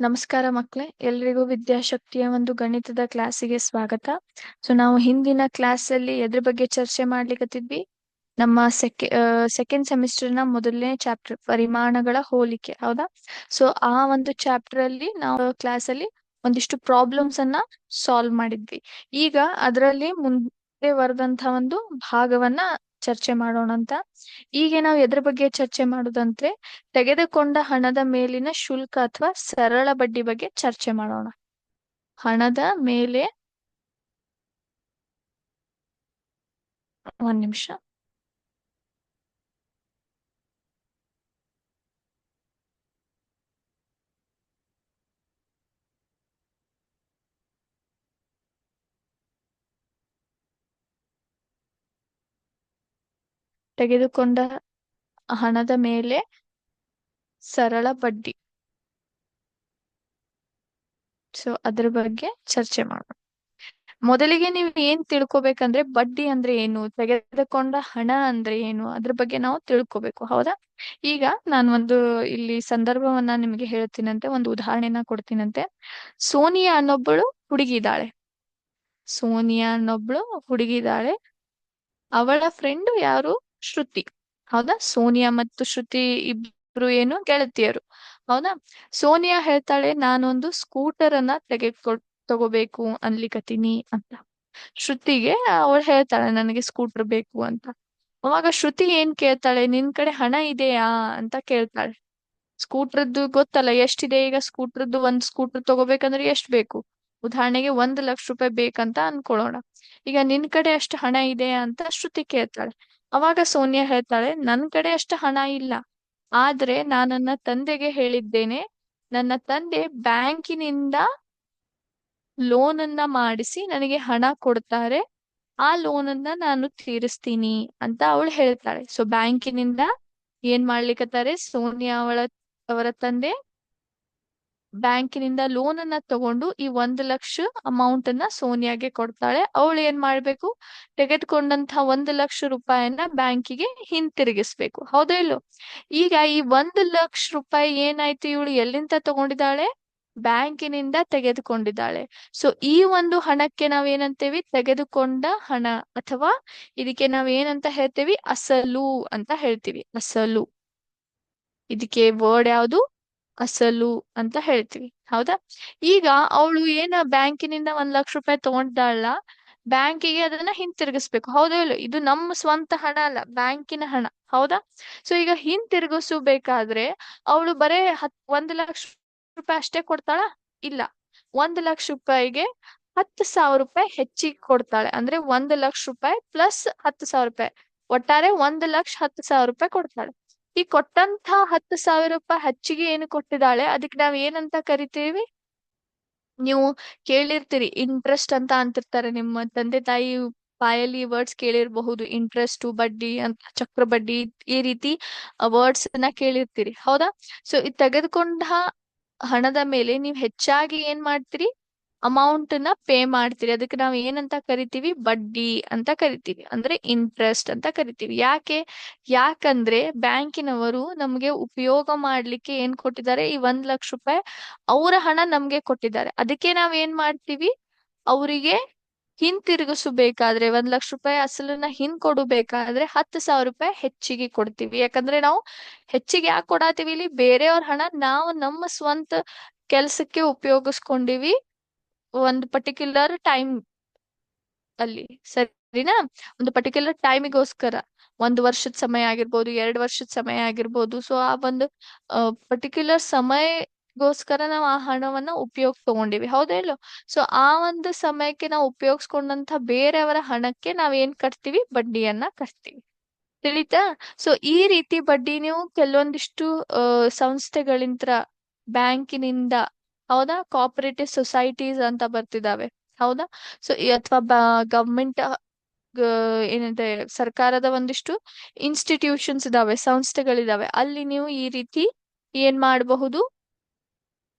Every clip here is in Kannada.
ನಮಸ್ಕಾರ ಮಕ್ಕಳೇ ಎಲ್ರಿಗೂ ವಿದ್ಯಾಶಕ್ತಿಯ ಒಂದು ಗಣಿತದ ಕ್ಲಾಸಿಗೆ ಸ್ವಾಗತ. ಸೊ ನಾವು ಹಿಂದಿನ ಕ್ಲಾಸ್ ಅಲ್ಲಿ ಎದ್ರ ಬಗ್ಗೆ ಚರ್ಚೆ ಮಾಡ್ಲಿಕತ್ತಿದ್ವಿ? ನಮ್ಮ ಸೆಕೆ ಸೆಕೆಂಡ್ ಸೆಮಿಸ್ಟರ್ನ ಮೊದಲನೇ ಚಾಪ್ಟರ್ ಪರಿಮಾಣಗಳ ಹೋಲಿಕೆ, ಹೌದಾ? ಸೊ ಆ ಒಂದು ಚಾಪ್ಟರ್ ಅಲ್ಲಿ ನಾವು ಕ್ಲಾಸ್ ಅಲ್ಲಿ ಒಂದಿಷ್ಟು ಪ್ರಾಬ್ಲಮ್ಸ್ ಅನ್ನ ಸಾಲ್ವ್ ಮಾಡಿದ್ವಿ. ಈಗ ಅದರಲ್ಲಿ ಮುಂದೆ ಬರೆದಂತ ಒಂದು ಭಾಗವನ್ನ ಚರ್ಚೆ ಮಾಡೋಣ ಅಂತ. ಈಗ ನಾವು ಎದ್ರ ಬಗ್ಗೆ ಚರ್ಚೆ ಮಾಡೋದಂದ್ರೆ, ತೆಗೆದುಕೊಂಡ ಹಣದ ಮೇಲಿನ ಶುಲ್ಕ ಅಥವಾ ಸರಳ ಬಡ್ಡಿ ಬಗ್ಗೆ ಚರ್ಚೆ ಮಾಡೋಣ. ಹಣದ ಮೇಲೆ ಒಂದ್ ನಿಮಿಷ. ತೆಗೆದುಕೊಂಡ ಹಣದ ಮೇಲೆ ಸರಳ ಬಡ್ಡಿ. ಸೊ ಅದ್ರ ಬಗ್ಗೆ ಚರ್ಚೆ ಮಾಡೋಣ. ಮೊದಲಿಗೆ ನೀವು ಏನ್ ತಿಳ್ಕೊಬೇಕಂದ್ರೆ ಬಡ್ಡಿ ಅಂದ್ರೆ ಏನು, ತೆಗೆದುಕೊಂಡ ಹಣ ಅಂದ್ರೆ ಏನು, ಅದ್ರ ಬಗ್ಗೆ ನಾವು ತಿಳ್ಕೊಬೇಕು, ಹೌದಾ? ಈಗ ನಾನು ಒಂದು ಇಲ್ಲಿ ಸಂದರ್ಭವನ್ನ ನಿಮಗೆ ಹೇಳ್ತೀನಂತೆ, ಒಂದು ಉದಾಹರಣೆನ ಕೊಡ್ತೀನಂತೆ. ಸೋನಿಯಾ ಅನ್ನೊಬ್ಬಳು ಹುಡುಗಿ ಇದ್ದಾಳೆ ಸೋನಿಯಾ ಅನ್ನೊಬ್ಳು ಹುಡುಗಿದಾಳೆ. ಅವಳ ಫ್ರೆಂಡ್ ಯಾರು? ಶ್ರುತಿ. ಹೌದಾ? ಸೋನಿಯಾ ಮತ್ತು ಶ್ರುತಿ ಇಬ್ರು ಏನು? ಗೆಳತಿಯರು. ಹೌದಾ? ಸೋನಿಯಾ ಹೇಳ್ತಾಳೆ, ನಾನೊಂದು ಸ್ಕೂಟರ್ ಅನ್ನ ತೆಗೆದುಕೊಳ್, ತಗೋಬೇಕು ಅನ್ಲಿಕತ್ತೀನಿ ಅಂತ. ಶ್ರುತಿಗೆ ಅವಳು ಹೇಳ್ತಾಳೆ, ನನಗೆ ಸ್ಕೂಟರ್ ಬೇಕು ಅಂತ. ಅವಾಗ ಶ್ರುತಿ ಏನ್ ಕೇಳ್ತಾಳೆ, ನಿನ್ ಕಡೆ ಹಣ ಇದೆಯಾ? ಅಂತ ಕೇಳ್ತಾಳೆ. ಸ್ಕೂಟರ್ದು ಗೊತ್ತಲ್ಲ, ಎಷ್ಟಿದೆ ಈಗ ಸ್ಕೂಟರ್ದು ಒಂದ್ ಸ್ಕೂಟರ್ ತಗೋಬೇಕಂದ್ರೆ ಎಷ್ಟ್ ಬೇಕು? ಉದಾಹರಣೆಗೆ ಒಂದ್ ಲಕ್ಷ ರೂಪಾಯಿ ಬೇಕಂತ ಅನ್ಕೊಳ್ಳೋಣ. ಈಗ ನಿನ್ ಕಡೆ ಅಷ್ಟು ಹಣ ಇದೆಯಾ? ಅಂತ ಶ್ರುತಿ ಕೇಳ್ತಾಳೆ. ಅವಾಗ ಸೋನಿಯಾ ಹೇಳ್ತಾಳೆ, ನನ್ ಕಡೆ ಅಷ್ಟು ಹಣ ಇಲ್ಲ. ಆದ್ರೆ ನಾನು ನನ್ನ ತಂದೆಗೆ ಹೇಳಿದ್ದೇನೆ. ನನ್ನ ತಂದೆ ಬ್ಯಾಂಕಿನಿಂದ ಲೋನ್ ಅನ್ನ ಮಾಡಿಸಿ ನನಗೆ ಹಣ ಕೊಡ್ತಾರೆ. ಆ ಲೋನ್ ಅನ್ನ ನಾನು ತೀರಿಸ್ತೀನಿ ಅಂತ ಅವಳು ಹೇಳ್ತಾಳೆ. ಸೊ ಬ್ಯಾಂಕಿನಿಂದ ಏನ್ ಮಾಡ್ಲಿಕ್ಕತ್ತಾರೆ ಸೋನಿಯಾ ಅವಳ, ಅವರ ತಂದೆ ಬ್ಯಾಂಕಿನಿಂದ ಲೋನ್ ಅನ್ನ ತಗೊಂಡು ಈ ಒಂದ್ ಲಕ್ಷ ಅಮೌಂಟ್ ಅನ್ನ ಸೋನಿಯಾಗೆ ಕೊಡ್ತಾಳೆ. ಅವಳು ಏನ್ ಮಾಡ್ಬೇಕು? ತೆಗೆದುಕೊಂಡಂತಹ ಒಂದ್ ಲಕ್ಷ ರೂಪಾಯಿಯನ್ನ ಬ್ಯಾಂಕಿಗೆ ಹಿಂತಿರುಗಿಸ್ಬೇಕು. ಹೌದಾ ಇಲ್ಲೋ ಈಗ ಈ ಒಂದ್ ಲಕ್ಷ ರೂಪಾಯಿ ಏನಾಯ್ತು ಇವಳು ಎಲ್ಲಿಂದ ತಗೊಂಡಿದ್ದಾಳೆ? ಬ್ಯಾಂಕಿನಿಂದ ತೆಗೆದುಕೊಂಡಿದ್ದಾಳೆ. ಸೊ ಈ ಒಂದು ಹಣಕ್ಕೆ ನಾವೇನಂತೇವಿ? ತೆಗೆದುಕೊಂಡ ಹಣ ಅಥವಾ ಇದಕ್ಕೆ ನಾವ್ ಏನಂತ ಹೇಳ್ತೇವಿ? ಅಸಲು ಅಂತ ಹೇಳ್ತೀವಿ. ಅಸಲು. ಇದಕ್ಕೆ ವರ್ಡ್ ಯಾವುದು? ಅಸಲು ಅಂತ ಹೇಳ್ತೀವಿ. ಹೌದಾ? ಈಗ ಅವಳು ಏನ ಬ್ಯಾಂಕಿನಿಂದ ಒಂದ್ ಲಕ್ಷ ರೂಪಾಯಿ ತಗೊಂಡಾಳ, ಬ್ಯಾಂಕಿಗೆ ಅದನ್ನ ಹಿಂತಿರುಗಿಸ್ಬೇಕು. ಹೌದಾ ಇಲ್ಲ ಇದು ನಮ್ಮ ಸ್ವಂತ ಹಣ ಅಲ್ಲ, ಬ್ಯಾಂಕಿನ ಹಣ. ಹೌದಾ? ಸೊ ಈಗ ಹಿಂತಿರುಗಿಸಬೇಕಾದ್ರೆ ಅವಳು ಬರೇ ಹತ್, ಒಂದ್ ಲಕ್ಷ ರೂಪಾಯಿ ಅಷ್ಟೇ ಕೊಡ್ತಾಳ? ಇಲ್ಲ. ಒಂದ್ ಲಕ್ಷ ರೂಪಾಯಿಗೆ ಹತ್ತು ಸಾವಿರ ರೂಪಾಯಿ ಹೆಚ್ಚಿಗೆ ಕೊಡ್ತಾಳೆ. ಅಂದ್ರೆ ಒಂದ್ ಲಕ್ಷ ರೂಪಾಯಿ ಪ್ಲಸ್ ಹತ್ತು ಸಾವಿರ ರೂಪಾಯಿ. ಒಟ್ಟಾರೆ ಒಂದ್ ಲಕ್ಷ ಹತ್ತು ಸಾವಿರ ರೂಪಾಯಿ ಕೊಡ್ತಾಳೆ. ಈ ಕೊಟ್ಟಂತ ಹತ್ತು ಸಾವಿರ ರೂಪಾಯಿ ಹೆಚ್ಚಿಗೆ ಏನು ಕೊಟ್ಟಿದ್ದಾಳೆ? ಅದಕ್ಕೆ ನಾವ್ ಏನಂತ ಕರಿತೀವಿ? ನೀವು ಕೇಳಿರ್ತೀರಿ, ಇಂಟ್ರೆಸ್ಟ್ ಅಂತ ಅಂತಿರ್ತಾರೆ ನಿಮ್ಮ ತಂದೆ ತಾಯಿ ಬಾಯಲ್ಲಿ ವರ್ಡ್ಸ್ ಕೇಳಿರಬಹುದು, ಇಂಟ್ರೆಸ್ಟ್, ಬಡ್ಡಿ ಅಂತ, ಚಕ್ರ ಬಡ್ಡಿ, ಈ ರೀತಿ ವರ್ಡ್ಸ್ ಅನ್ನ ಕೇಳಿರ್ತೀರಿ. ಹೌದಾ? ಸೊ, ಇದು ತೆಗೆದುಕೊಂಡ ಹಣದ ಮೇಲೆ ನೀವು ಹೆಚ್ಚಾಗಿ ಏನ್ ಮಾಡ್ತೀರಿ? ಅಮೌಂಟ್ನ ಪೇ ಮಾಡ್ತೀರಿ. ಅದಕ್ಕೆ ನಾವು ಏನಂತ ಕರಿತೀವಿ? ಬಡ್ಡಿ ಅಂತ ಕರಿತೀವಿ. ಅಂದ್ರೆ ಇಂಟ್ರೆಸ್ಟ್ ಅಂತ ಕರಿತೀವಿ. ಯಾಕೆ? ಯಾಕಂದ್ರೆ ಬ್ಯಾಂಕಿನವರು ನಮ್ಗೆ ಉಪಯೋಗ ಮಾಡ್ಲಿಕ್ಕೆ ಏನ್ ಕೊಟ್ಟಿದ್ದಾರೆ? ಈ ಒಂದ್ ಲಕ್ಷ ರೂಪಾಯಿ ಅವರ ಹಣ ನಮ್ಗೆ ಕೊಟ್ಟಿದ್ದಾರೆ. ಅದಕ್ಕೆ ನಾವ್ ಏನ್ ಮಾಡ್ತೀವಿ? ಅವರಿಗೆ ಹಿಂತಿರುಗಿಸಬೇಕಾದ್ರೆ ಒಂದ್ ಲಕ್ಷ ರೂಪಾಯಿ ಅಸಲನ್ನ ಹಿಂಕೊಡಬೇಕಾದ್ರೆ ಹತ್ತು ಸಾವಿರ ರೂಪಾಯಿ ಹೆಚ್ಚಿಗೆ ಕೊಡ್ತೀವಿ. ಯಾಕಂದ್ರೆ ನಾವು ಹೆಚ್ಚಿಗೆ ಯಾಕೆ ಕೊಡಾತೀವಿ? ಇಲ್ಲಿ ಬೇರೆಯವ್ರ ಹಣ ನಾವು ನಮ್ಮ ಸ್ವಂತ ಕೆಲ್ಸಕ್ಕೆ ಉಪಯೋಗಿಸ್ಕೊಂಡಿವಿ. ಒಂದು ಪರ್ಟಿಕ್ಯುಲರ್ ಟೈಮ್ ಅಲ್ಲಿ, ಸರಿನಾ? ಒಂದು ಪರ್ಟಿಕ್ಯುಲರ್ ಟೈಮಿಗೋಸ್ಕರ ಒಂದು ವರ್ಷದ ಸಮಯ ಆಗಿರ್ಬೋದು, ಎರಡು ವರ್ಷದ ಸಮಯ ಆಗಿರ್ಬೋದು. ಸೊ ಆ ಒಂದು ಪರ್ಟಿಕ್ಯುಲರ್ ಸಮಯಗೋಸ್ಕರ ನಾವು ಆ ಹಣವನ್ನ ಉಪಯೋಗ ತಗೊಂಡಿವಿ. ಹೌದಾ ಇಲ್ಲೋ ಸೊ ಆ ಒಂದು ಸಮಯಕ್ಕೆ ನಾವು ಉಪಯೋಗಿಸ್ಕೊಂಡಂತ ಬೇರೆಯವರ ಹಣಕ್ಕೆ ನಾವ್ ಏನ್ ಕಟ್ತೀವಿ? ಬಡ್ಡಿಯನ್ನ ಕಟ್ತೀವಿ. ತಿಳಿತಾ? ಸೊ ಈ ರೀತಿ ಬಡ್ಡಿ ನೀವು ಕೆಲವೊಂದಿಷ್ಟು ಸಂಸ್ಥೆಗಳಿಂದ ಬ್ಯಾಂಕಿನಿಂದ ಹೌದಾ? ಕೋಆಪರೇಟಿವ್ ಸೊಸೈಟೀಸ್ ಅಂತ ಬರ್ತಿದಾವೆ. ಹೌದಾ? ಸೊ ಅಥವಾ ಗವರ್ಮೆಂಟ್ ಏನಿದೆ ಸರ್ಕಾರದ ಒಂದಿಷ್ಟು ಇನ್ಸ್ಟಿಟ್ಯೂಷನ್ಸ್ ಇದಾವೆ, ಸಂಸ್ಥೆಗಳಿದಾವೆ. ಅಲ್ಲಿ ನೀವು ಈ ರೀತಿ ಏನ್ ಮಾಡಬಹುದು?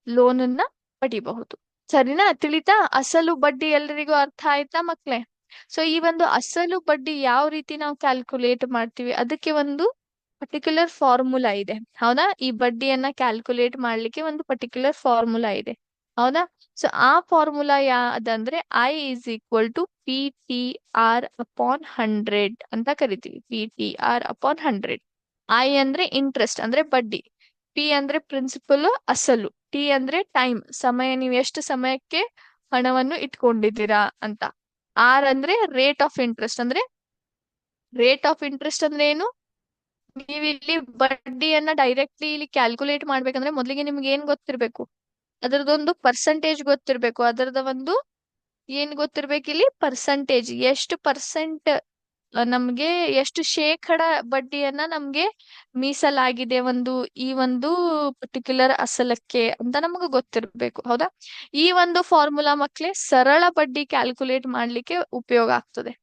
ಲೋನ್ ಅನ್ನ ಪಡಿಬಹುದು. ಸರಿನಾ? ತಿಳಿತಾ? ಅಸಲು ಬಡ್ಡಿ ಎಲ್ಲರಿಗೂ ಅರ್ಥ ಆಯ್ತಾ ಮಕ್ಳೇ? ಸೊ ಈ ಒಂದು ಅಸಲು ಬಡ್ಡಿ ಯಾವ ರೀತಿ ನಾವು ಕ್ಯಾಲ್ಕುಲೇಟ್ ಮಾಡ್ತೀವಿ? ಅದಕ್ಕೆ ಒಂದು ಪರ್ಟಿಕ್ಯುಲರ್ ಫಾರ್ಮುಲಾ ಇದೆ. ಹೌದಾ? ಈ ಬಡ್ಡಿಯನ್ನ ಕ್ಯಾಲ್ಕುಲೇಟ್ ಮಾಡ್ಲಿಕ್ಕೆ ಒಂದು ಪರ್ಟಿಕ್ಯುಲರ್ ಫಾರ್ಮುಲಾ ಇದೆ. ಹೌದಾ? ಸೊ ಆ formula ಯಾವ್ದಂದ್ರೆ I is equal to P T R upon hundred ಅಂತ ಕರಿತೀವಿ. P T R upon hundred I ಅಂದ್ರೆ ಇಂಟ್ರೆಸ್ಟ್ ಅಂದ್ರೆ ಬಡ್ಡಿ. ಪಿ ಅಂದ್ರೆ ಪ್ರಿನ್ಸಿಪಲ್ ಅಸಲು. ಟಿ ಅಂದ್ರೆ ಟೈಮ್ ಸಮಯ, ನೀವು ಎಷ್ಟು ಸಮಯಕ್ಕೆ ಹಣವನ್ನು ಇಟ್ಕೊಂಡಿದ್ದೀರಾ ಅಂತ. ಆರ್ ಅಂದ್ರೆ ರೇಟ್ ಆಫ್ ಇಂಟ್ರೆಸ್ಟ್ ಅಂದ್ರೆ ರೇಟ್ ಆಫ್ ಇಂಟ್ರೆಸ್ಟ್ ಅಂದ್ರೆ ಏನು? ನೀವು ಇಲ್ಲಿ ಬಡ್ಡಿಯನ್ನ ಡೈರೆಕ್ಟ್ಲಿ ಇಲ್ಲಿ ಕ್ಯಾಲ್ಕುಲೇಟ್ ಮಾಡ್ಬೇಕಂದ್ರೆ ಮೊದಲಿಗೆ ನಿಮ್ಗೆ ಏನ್ ಗೊತ್ತಿರ್ಬೇಕು? ಅದರದೊಂದು ಪರ್ಸೆಂಟೇಜ್ ಗೊತ್ತಿರ್ಬೇಕು. ಅದರದ ಒಂದು ಏನ್ ಗೊತ್ತಿರ್ಬೇಕು ಇಲ್ಲಿ? ಪರ್ಸೆಂಟೇಜ್ ಎಷ್ಟು ಪರ್ಸೆಂಟ್ ನಮ್ಗೆ ಎಷ್ಟು ಶೇಕಡ ಬಡ್ಡಿಯನ್ನ ನಮ್ಗೆ ಮೀಸಲಾಗಿದೆ ಒಂದು, ಈ ಒಂದು ಪರ್ಟಿಕ್ಯುಲರ್ ಅಸಲಕ್ಕೆ ಅಂತ ನಮ್ಗೆ ಗೊತ್ತಿರ್ಬೇಕು. ಹೌದಾ? ಈ ಒಂದು ಫಾರ್ಮುಲಾ ಮಕ್ಳೇ ಸರಳ ಬಡ್ಡಿ ಕ್ಯಾಲ್ಕುಲೇಟ್ ಮಾಡ್ಲಿಕ್ಕೆ ಉಪಯೋಗ ಆಗ್ತದೆ.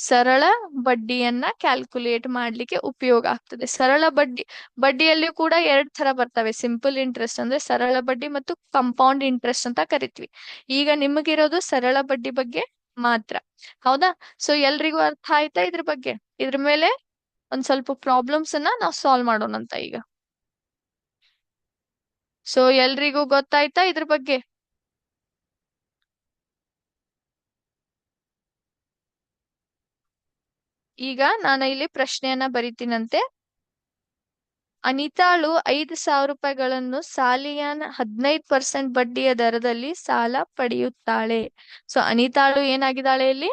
ಸರಳ ಬಡ್ಡಿಯನ್ನ ಕ್ಯಾಲ್ಕುಲೇಟ್ ಮಾಡ್ಲಿಕ್ಕೆ ಉಪಯೋಗ ಆಗ್ತದೆ. ಸರಳ ಬಡ್ಡಿ, ಬಡ್ಡಿಯಲ್ಲಿಯೂ ಕೂಡ ಎರಡ್ ತರ ಬರ್ತವೆ. ಸಿಂಪಲ್ ಇಂಟ್ರೆಸ್ಟ್ ಅಂದ್ರೆ ಸರಳ ಬಡ್ಡಿ ಮತ್ತು ಕಂಪೌಂಡ್ ಇಂಟ್ರೆಸ್ಟ್ ಅಂತ ಕರಿತೀವಿ. ಈಗ ನಿಮಗಿರೋದು ಸರಳ ಬಡ್ಡಿ ಬಗ್ಗೆ ಮಾತ್ರ. ಹೌದಾ? ಸೊ ಎಲ್ರಿಗೂ ಅರ್ಥ ಆಯ್ತಾ ಇದ್ರ ಬಗ್ಗೆ? ಇದ್ರ ಮೇಲೆ ಒಂದ್ ಸ್ವಲ್ಪ ಪ್ರಾಬ್ಲಮ್ಸ್ ಅನ್ನ ನಾವು ಸಾಲ್ವ್ ಮಾಡೋಣಂತ ಈಗ. ಸೊ ಎಲ್ರಿಗೂ ಗೊತ್ತಾಯ್ತಾ ಇದ್ರ ಬಗ್ಗೆ? ಈಗ ನಾನು ಇಲ್ಲಿ ಪ್ರಶ್ನೆಯನ್ನ ಬರಿತೀನಂತೆ. ಅನಿತಾಳು ಐದು ಸಾವಿರ ರೂಪಾಯಿಗಳನ್ನು ಸಾಲಿಯಾನ ಹದಿನೈದು ಪರ್ಸೆಂಟ್ ಬಡ್ಡಿಯ ದರದಲ್ಲಿ ಸಾಲ ಪಡೆಯುತ್ತಾಳೆ. ಸೊ, ಅನಿತಾಳು ಏನಾಗಿದ್ದಾಳೆ ಇಲ್ಲಿ?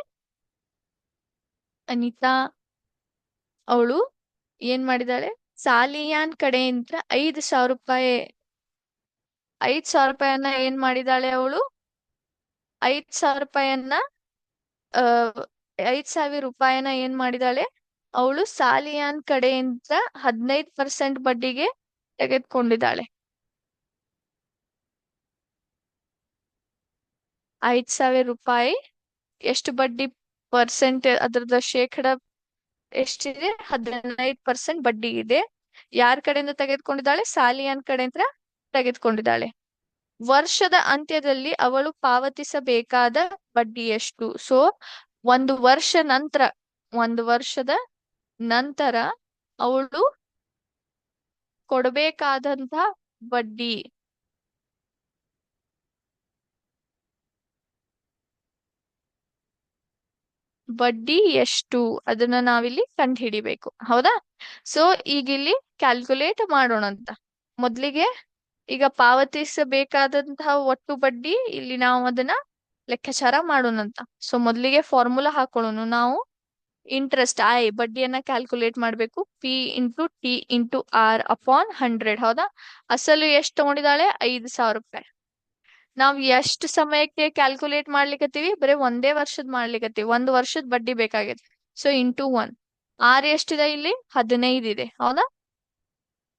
ಅನಿತಾ ಅವಳು ಏನ್ ಮಾಡಿದಾಳೆ ಸಾಲಿಯಾನ್ ಕಡೆಯಿಂದ ಐದು ಸಾವಿರ ರೂಪಾಯಿ, ಐದ್ ಸಾವಿರ ರೂಪಾಯನ್ನ ಏನ್ ಮಾಡಿದಾಳೆ ಅವಳು? ಐದ್ ಸಾವಿರ ರೂಪಾಯನ್ನ ಅಹ್ ಐದ್ ಸಾವಿರ ರೂಪಾಯಿನ ಏನ್ ಮಾಡಿದಾಳೆ? ಅವಳು ಸಾಲಿಯಾನ್ ಕಡೆಯಿಂದ ಹದಿನೈದು ಪರ್ಸೆಂಟ್ ಬಡ್ಡಿಗೆ ತೆಗೆದುಕೊಂಡಿದ್ದಾಳೆ. ಐದ್ ಸಾವಿರ ರೂಪಾಯಿ, ಎಷ್ಟು ಬಡ್ಡಿ ಪರ್ಸೆಂಟ್ ಅದ್ರದ ಶೇಕಡ ಎಷ್ಟಿದೆ? ಹದಿನೈದು ಪರ್ಸೆಂಟ್ ಬಡ್ಡಿ ಇದೆ. ಯಾರ ಕಡೆಯಿಂದ ತೆಗೆದುಕೊಂಡಿದ್ದಾಳೆ? ಸಾಲಿಯಾನ್ ಕಡೆಯಿಂದ ತೆಗೆದುಕೊಂಡಿದ್ದಾಳೆ. ವರ್ಷದ ಅಂತ್ಯದಲ್ಲಿ ಅವಳು ಪಾವತಿಸಬೇಕಾದ ಬಡ್ಡಿ ಎಷ್ಟು? ಸೊ ಒಂದು ವರ್ಷ ನಂತರ, ಒಂದು ವರ್ಷದ ನಂತರ ಅವಳು ಕೊಡಬೇಕಾದಂತ ಬಡ್ಡಿ. ಬಡ್ಡಿ ಎಷ್ಟು? ಅದನ್ನ ನಾವಿಲ್ಲಿ ಕಂಡು ಹಿಡಿಬೇಕು ಹೌದಾ? ಸೊ ಈಗ ಇಲ್ಲಿ ಕ್ಯಾಲ್ಕುಲೇಟ್ ಮಾಡೋಣ ಅಂತ. ಮೊದ್ಲಿಗೆ ಈಗ ಪಾವತಿಸಬೇಕಾದಂತಹ ಒಟ್ಟು ಬಡ್ಡಿ, ಇಲ್ಲಿ ನಾವು ಅದನ್ನ ಲೆಕ್ಕಾಚಾರ ಮಾಡೋಣಂತ. ಸೊ ಮೊದಲಿಗೆ ಫಾರ್ಮುಲಾ ಹಾಕೊಳ್ಳೋಣ. ನಾವು ಇಂಟ್ರೆಸ್ಟ್ ಐ ಬಡ್ಡಿಯನ್ನ ಕ್ಯಾಲ್ಕುಲೇಟ್ ಮಾಡಬೇಕು. P into T into R upon hundred ಹೌದಾ? ಅಸಲು ಎಷ್ಟು ತಗೊಂಡಿದ್ದಾಳೆ? ಐದು ಸಾವಿರ ರೂಪಾಯಿ. ನಾವು ಎಷ್ಟು ಸಮಯಕ್ಕೆ ಕ್ಯಾಲ್ಕುಲೇಟ್ ಮಾಡ್ಲಿಕತ್ತೀವಿ? ಬರೀ ಒಂದೇ ವರ್ಷದ ಮಾಡ್ಲಿಕತ್ತೀವಿ. ಒಂದು ವರ್ಷದ ಬಡ್ಡಿ ಬೇಕಾಗಿದೆ. ಸೊ ಇಂಟು ಒನ್ ಆರ್ ಎಷ್ಟಿದೆ ಇಲ್ಲಿ? ಹದಿನೈದು ಇದೆ. ಹೌದಾ?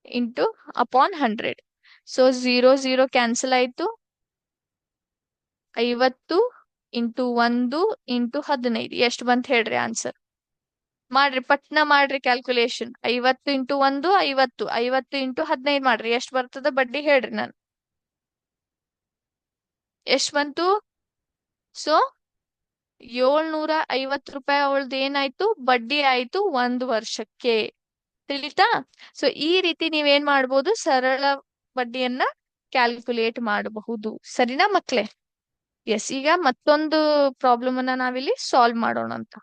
Into upon hundred so zero zero cancel ಆಯ್ತು. ಐವತ್ತು ಇಂಟು ಒಂದು ಇಂಟು ಹದಿನೈದು. ಎಷ್ಟು ಬಂತ ಹೇಳ್ರಿ ಆನ್ಸರ್ ಮಾಡ್ರಿ, ಪಟ್ನ ಮಾಡ್ರಿ ಕ್ಯಾಲ್ಕುಲೇಷನ್ ಐವತ್ತು ಇಂಟು ಒಂದು, ಐವತ್ತು. ಐವತ್ತು ಇಂಟು ಹದಿನೈದು ಮಾಡ್ರಿ. ಎಷ್ಟು ಬರ್ತದ ಬಡ್ಡಿ ಹೇಳ್ರಿ ನಾನು. ಎಷ್ಟ್ ಬಂತು? ಸೊ ಏಳ್ನೂರ ಐವತ್ತು ರೂಪಾಯಿ ಅವಳದ್ ಏನಾಯ್ತು? ಬಡ್ಡಿ ಆಯ್ತು ಒಂದು ವರ್ಷಕ್ಕೆ. ತಿಳಿತಾ? ಸೊ ಈ ರೀತಿ ನೀವೇನ್ ಮಾಡ್ಬೋದು? ಸರಳ ಬಡ್ಡಿಯನ್ನ ಕ್ಯಾಲ್ಕುಲೇಟ್ ಮಾಡಬಹುದು. ಸರಿನಾ ಮಕ್ಳೇ? ಎಸ್ ಈಗ ಮತ್ತೊಂದು ಪ್ರಾಬ್ಲಮ್ ಅನ್ನ ನಾವಿಲ್ಲಿ ಸಾಲ್ವ್ ಮಾಡೋಣ ಅಂತ.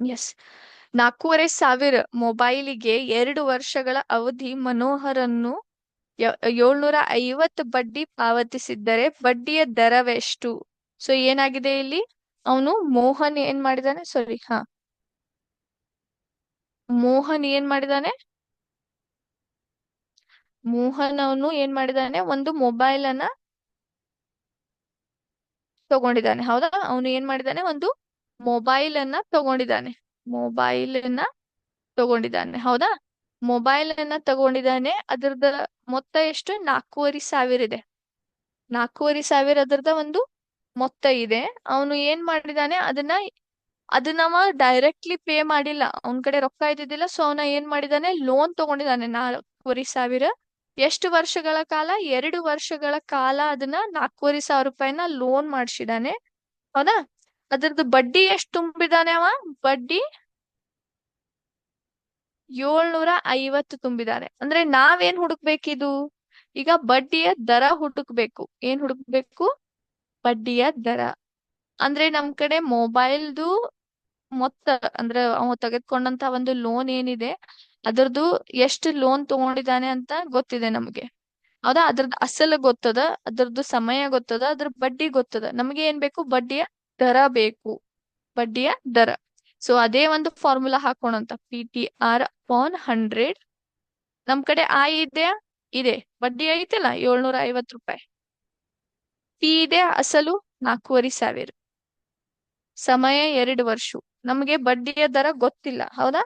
ಎಸ್ ನಾಲ್ಕೂವರೆ ಸಾವಿರ ಮೊಬೈಲಿಗೆ ಎರಡು ವರ್ಷಗಳ ಅವಧಿ ಮನೋಹರನ್ನು ಏಳ್ನೂರ ಐವತ್ತು ಬಡ್ಡಿ ಪಾವತಿಸಿದ್ದರೆ ಬಡ್ಡಿಯ ದರವೆಷ್ಟು? ಸೊ ಏನಾಗಿದೆ ಇಲ್ಲಿ? ಅವನು ಮೋಹನ್ ಏನ್ ಮಾಡಿದಾನೆ? ಸಾರಿ ಹಾ. ಮೋಹನ್ ಏನ್ ಮಾಡಿದಾನೆ? ಮೋಹನ್ ಅವನು ಏನ್ ಮಾಡಿದಾನೆ? ಒಂದು ಮೊಬೈಲ್ ಅನ್ನ ತಗೊಂಡಿದ್ದಾನೆ ಹೌದಾ? ಅವನು ಏನ್ ಮಾಡಿದಾನೆ? ಒಂದು ಮೊಬೈಲ್ ಅನ್ನ ತಗೊಂಡಿದ್ದಾನೆ ಮೊಬೈಲ್ ಅನ್ನ ತಗೊಂಡಿದ್ದಾನೆ ಹೌದಾ? ಮೊಬೈಲ್ ಅನ್ನ ತಗೊಂಡಿದ್ದಾನೆ ಅದರದ ಮೊತ್ತ ಎಷ್ಟು? ನಾಲ್ಕೂವರೆ ಸಾವಿರ ಇದೆ. ನಾಲ್ಕೂವರೆ ಸಾವಿರ ಅದರದ ಒಂದು ಮೊತ್ತ ಇದೆ. ಅವನು ಏನ್ ಮಾಡಿದಾನೆ, ಅದನ್ನ ಅದನ್ನವ ಡೈರೆಕ್ಟ್ಲಿ ಪೇ ಮಾಡಿಲ್ಲ. ಅವನ ಕಡೆ ರೊಕ್ಕ ಇದ್ದಿದ್ದಿಲ್ಲ ಸೊ ಅವನ ಏನ್ ಮಾಡಿದಾನೆ ಲೋನ್ ತಗೊಂಡಿದ್ದಾನೆ ನಾಲ್ಕೂವರೆ ಸಾವಿರ. ಎಷ್ಟು ವರ್ಷಗಳ ಕಾಲ? ಎರಡು ವರ್ಷಗಳ ಕಾಲ ಅದನ್ನ ನಾಲ್ಕೂವರೆ ಸಾವಿರ ರೂಪಾಯಿನ ಲೋನ್ ಮಾಡಿಸಿದಾನೆ. ಹೌದಾ? ಅದ್ರದ್ದು ಬಡ್ಡಿ ಎಷ್ಟು ತುಂಬಿದಾನೆ ಅವ? ಬಡ್ಡಿ ಏಳ್ನೂರ ಐವತ್ತು ತುಂಬಿದಾನೆ. ಅಂದ್ರೆ ನಾವೇನ್ ಹುಡುಕ್ಬೇಕಿದು? ಈಗ ಬಡ್ಡಿಯ ದರ ಹುಡುಕ್ಬೇಕು. ಏನ್ ಹುಡುಕ್ಬೇಕು? ಬಡ್ಡಿಯ ದರ. ಅಂದ್ರೆ ನಮ್ ಕಡೆ ಮೊಬೈಲ್ದು ಮೊತ್ತ, ಅಂದ್ರೆ ಅವ ತೆಗೆದುಕೊಂಡಂತ ಒಂದು ಲೋನ್ ಏನಿದೆ, ಅದರದ್ದು ಎಷ್ಟು ಲೋನ್ ತಗೊಂಡಿದ್ದಾನೆ ಅಂತ ಗೊತ್ತಿದೆ ನಮ್ಗೆ. ಹೌದಾ? ಅದ್ರದ್ದು ಅಸಲು ಗೊತ್ತದ, ಅದ್ರದ್ದು ಸಮಯ ಗೊತ್ತದ, ಅದ್ರ ಬಡ್ಡಿ ಗೊತ್ತದ. ನಮಗೆ ಏನ್ ಬೇಕು? ಬಡ್ಡಿಯ ದರ ಬೇಕು. ಬಡ್ಡಿಯ ದರ. ಸೊ ಅದೇ ಒಂದು formula ಹಾಕೋಣಂತ. P T R upon hundred ನಮ್ ಕಡೆ ಐ ಇದೆಯಾ? ಇದೆ. ಬಡ್ಡಿ ಐತಲ್ಲ? ಏಳ್ನೂರ ಐವತ್ತು ರೂಪಾಯಿ. ಪಿ ಇದೆ ಅಸಲು ನಾಲ್ಕೂವರೆ ಸಾವಿರ. ಸಮಯ ಎರಡು ವರ್ಷ. ನಮಗೆ ಬಡ್ಡಿಯ ದರ ಗೊತ್ತಿಲ್ಲ. ಹೌದಾ?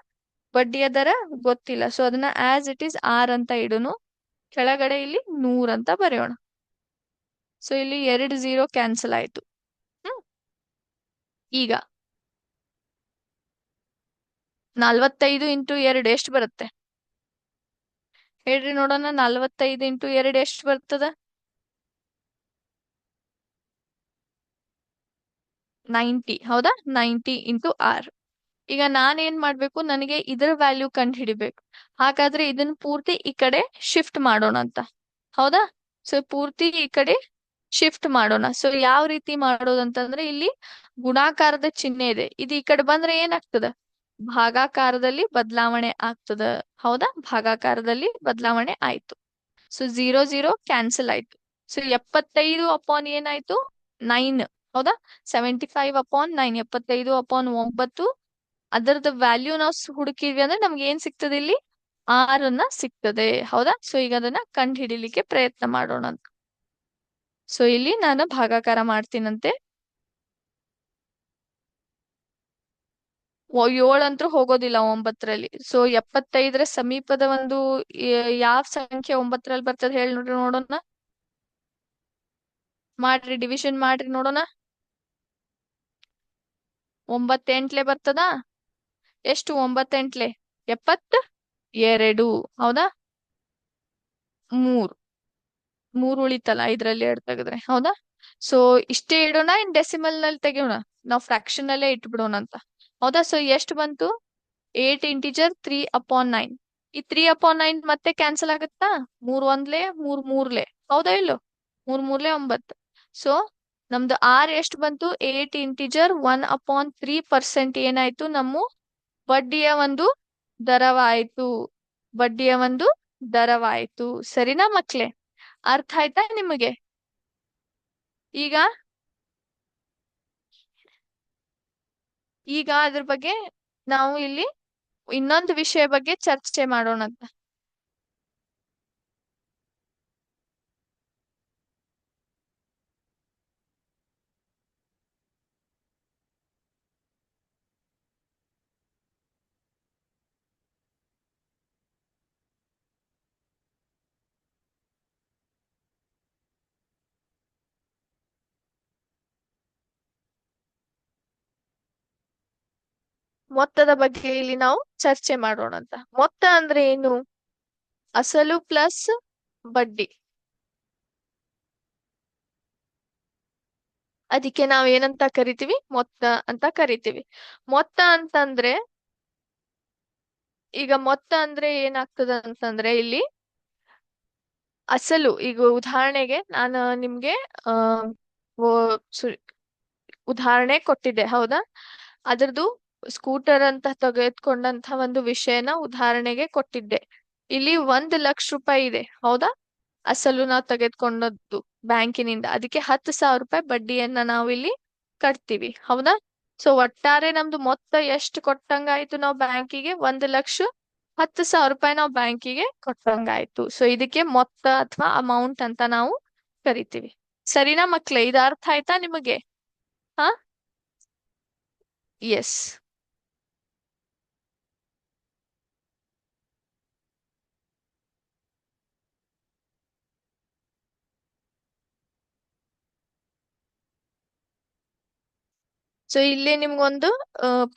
ಬಡ್ಡಿಯ ದರ ಗೊತ್ತಿಲ್ಲ. ಸೊ ಅದನ್ನ ಆಸ್ ಇಟ್ ಈಸ್ ಆರ್ ಅಂತ ಇಡೋನು. ಕೆಳಗಡೆ ಇಲ್ಲಿ ನೂರ್ ಅಂತ ಬರೆಯೋಣ. ಸೊ ಇಲ್ಲಿ ಎರಡು ಝೀರೋ ಕ್ಯಾನ್ಸಲ್ ಆಯ್ತು. ಈಗ. ನಲ್ವತ್ತೈದು ಇಂಟು ಎರಡು ಎಷ್ಟು ಬರುತ್ತೆ? ಹೇಳ್ರಿ ನೋಡೋಣ. ನಲ್ವತ್ತೈದು ಇಂಟು ಎರಡು ಎಷ್ಟು ಬರ್ತದ? ನೈಂಟಿ, ಹೌದಾ? Ninety into R. ಈಗ ನಾನೇನ್ ಮಾಡ್ಬೇಕು? ನನಗೆ ಇದರ ವ್ಯಾಲ್ಯೂ ಕಂಡು ಹಿಡಿಬೇಕು ಹಾಗಾದ್ರೆ ಇದನ್ನ ಪೂರ್ತಿ ಈ ಕಡೆ ಶಿಫ್ಟ್ ಮಾಡೋಣ ಅಂತ. ಹೌದಾ? ಸೊ, ಪೂರ್ತಿ ಈ ಕಡೆ ಶಿಫ್ಟ್ ಮಾಡೋಣ. ಸೊ, ಯಾವ ರೀತಿ ಮಾಡೋದಂತಂದ್ರೆ ಇಲ್ಲಿ ಗುಣಾಕಾರದ ಚಿಹ್ನೆ ಇದೆ. ಇದು ಈ ಕಡೆ ಬಂದ್ರೆ ಏನಾಗ್ತದ? ಭಾಗಾಕಾರದಲ್ಲಿ ಬದಲಾವಣೆ ಆಗ್ತದ. ಹೌದಾ? ಭಾಗಾಕಾರದಲ್ಲಿ ಬದಲಾವಣೆ ಆಯ್ತು. ಸೊ ಝೀರೋ ಝೀರೋ ಕ್ಯಾನ್ಸಲ್ ಆಯ್ತು. ಸೊ, ಎಪ್ಪತ್ತೈದು ಅಪಾನ್ ಏನಾಯ್ತು? ನೈನ್. ಹೌದಾ? ಸೆವೆಂಟಿ ಫೈವ್ ಅಪಾನ್ ನೈನ್ ಎಪ್ಪತ್ತೈದು ಅಪಾನ್ ಒಂಬತ್ತು. ಅದರದ ವ್ಯಾಲ್ಯೂ ನಾವು ಹುಡುಕಿದ್ವಿ ಅಂದ್ರೆ ನಮ್ಗೆ ಏನ್ ಸಿಗ್ತದೆ ಇಲ್ಲಿ? ಆರ್ ಅನ್ನ ಸಿಗ್ತದೆ. ಹೌದಾ? ಸೊ ಈಗ ಅದನ್ನ ಕಂಡು ಹಿಡಿಲಿಕ್ಕೆ ಪ್ರಯತ್ನ ಮಾಡೋಣ ಅಂತ. ಸೊ ಇಲ್ಲಿ ನಾನು ಭಾಗಾಕಾರ ಮಾಡ್ತೀನಂತೆ. ಏಳಂತೂ ಹೋಗೋದಿಲ್ಲ ಒಂಬತ್ತರಲ್ಲಿ. ಸೊ ಎಪ್ಪತ್ತೈದರ ಸಮೀಪದ ಒಂದು ಯಾವ ಸಂಖ್ಯೆ ಒಂಬತ್ತರಲ್ಲಿ ಬರ್ತದೆ ಹೇಳಿ ನೋಡ್ರಿ, ನೋಡೋಣ. ಮಾಡ್ರಿ ಡಿವಿಷನ್ ಮಾಡ್ರಿ ನೋಡೋಣ. ಒಂಬತ್ತೆಂಟ್ಲೆ ಬರ್ತದ? ಎಷ್ಟು ಒಂಬತ್ತೆಂಟ್ಲೆ? ಎಪ್ಪತ್ತ? ಎರಡು. ಹೌದಾ? ಮೂರ್. ಮೂರ್ ಉಳಿತಲ್ಲ ಇದ್ರಲ್ಲಿ ಎರಡು ತೆಗೆದ್ರೆ. ಹೌದಾ? ಸೊ ಇಷ್ಟೇ ಇಡೋಣ, ಇನ್ ಡೆಸಿಮಲ್ನಲ್ಲಿ ತೆಗಿಯೋಣ. ನಾವು ಫ್ರಾಕ್ಷನ್ ಅಲ್ಲೇ ಇಟ್ಬಿಡೋಣ ಅಂತ. ಹೌದಾ? ಸೊ ಎಷ್ಟು ಬಂತು? Eight integer three upon nine ಈ ತ್ರೀ ಅಪಾನ್ ನೈನ್ ಮತ್ತೆ ಕ್ಯಾನ್ಸಲ್ ಆಗುತ್ತಾ? ಮೂರ್ ಒಂದ್ಲೆ, ಮೂರ್ ಮೂರ್ಲೆ. ಹೌದಾ ಇಲ್ಲೋ? ಮೂರ್ ಮೂರ್ಲೆ ಒಂಬತ್ತು. ಸೊ ನಮ್ದು ಆರ್ ಎಷ್ಟು ಬಂತು? Eight integer one upon three percent ಏನಾಯ್ತು? ನಮ್ಮ ಬಡ್ಡಿಯ ಒಂದು ದರವಾಯ್ತು. ಬಡ್ಡಿಯ ಒಂದು ದರವಾಯ್ತು. ಸರಿನಾ ಮಕ್ಳೇ? ಅರ್ಥ ಆಯ್ತಾ ನಿಮಗೆ? ಈಗ? ಈಗ ಅದ್ರ ಬಗ್ಗೆ ನಾವು ಇಲ್ಲಿ ಇನ್ನೊಂದು ವಿಷಯ ಬಗ್ಗೆ ಚರ್ಚೆ ಮಾಡೋಣ ಮೊತ್ತದ ಬಗ್ಗೆ ಇಲ್ಲಿ ನಾವು ಚರ್ಚೆ ಮಾಡೋಣ ಅಂತ. ಮೊತ್ತ ಅಂದ್ರೆ ಏನು? ಅಸಲು ಪ್ಲಸ್ ಬಡ್ಡಿ. ಅದಕ್ಕೆ ನಾವ್ ಏನಂತ ಕರಿತೀವಿ? ಮೊತ್ತ ಅಂತ ಕರಿತೀವಿ. ಮೊತ್ತ ಅಂತಂದ್ರೆ, ಈಗ ಮೊತ್ತ ಅಂದ್ರೆ ಏನಾಗ್ತದ ಅಂತಂದ್ರೆ ಇಲ್ಲಿ ಅಸಲು, ಈಗ ಉದಾಹರಣೆಗೆ ನಾನು ನಿಮ್ಗೆ ಅಹ್ ಉದಾಹರಣೆ ಕೊಟ್ಟಿದ್ದೆ, ಹೌದಾ? ಅದ್ರದ್ದು ಸ್ಕೂಟರ್ ಅಂತ ತೆಗೆದುಕೊಂಡಂತ ಒಂದು ವಿಷಯನ ಉದಾಹರಣೆಗೆ ಕೊಟ್ಟಿದ್ದೆ. ಇಲ್ಲಿ ಒಂದು ಲಕ್ಷ ರೂಪಾಯಿ ಇದೆ. ಹೌದಾ? ಅಸಲು ನಾವು ತೆಗೆದುಕೊಂಡದ್ದು ಬ್ಯಾಂಕಿನಿಂದ. ಅದಕ್ಕೆ ಹತ್ತು ಸಾವಿರ ರೂಪಾಯಿ ಬಡ್ಡಿಯನ್ನ ಇಲ್ಲಿ ಕಟ್ತೀವಿ. ಹೌದಾ? ಸೊ ಒಟ್ಟಾರೆ ನಮ್ದು ಮೊತ್ತ ಎಷ್ಟು ಕೊಟ್ಟಂಗಾಯ್ತು ನಾವು ಬ್ಯಾಂಕಿಗೆ? ಒಂದು ಲಕ್ಷ ಹತ್ತು ಸಾವಿರ ರೂಪಾಯಿ ನಾವು ಬ್ಯಾಂಕಿಗೆ ಕೊಟ್ಟಂಗಾಯ್ತು. ಸೊ ಇದಕ್ಕೆ ಮೊತ್ತ ಅಥವಾ ಅಮೌಂಟ್ ಅಂತ ನಾವು ಕರಿತೀವಿ. ಸರಿನಾ ಮಕ್ಳೇ? ಇದು ಆಯ್ತಾ ನಿಮಗೆ? ಹಾ? ಎಸ್ ಸೊ ಇಲ್ಲಿ ನಿಮ್ಗೊಂದು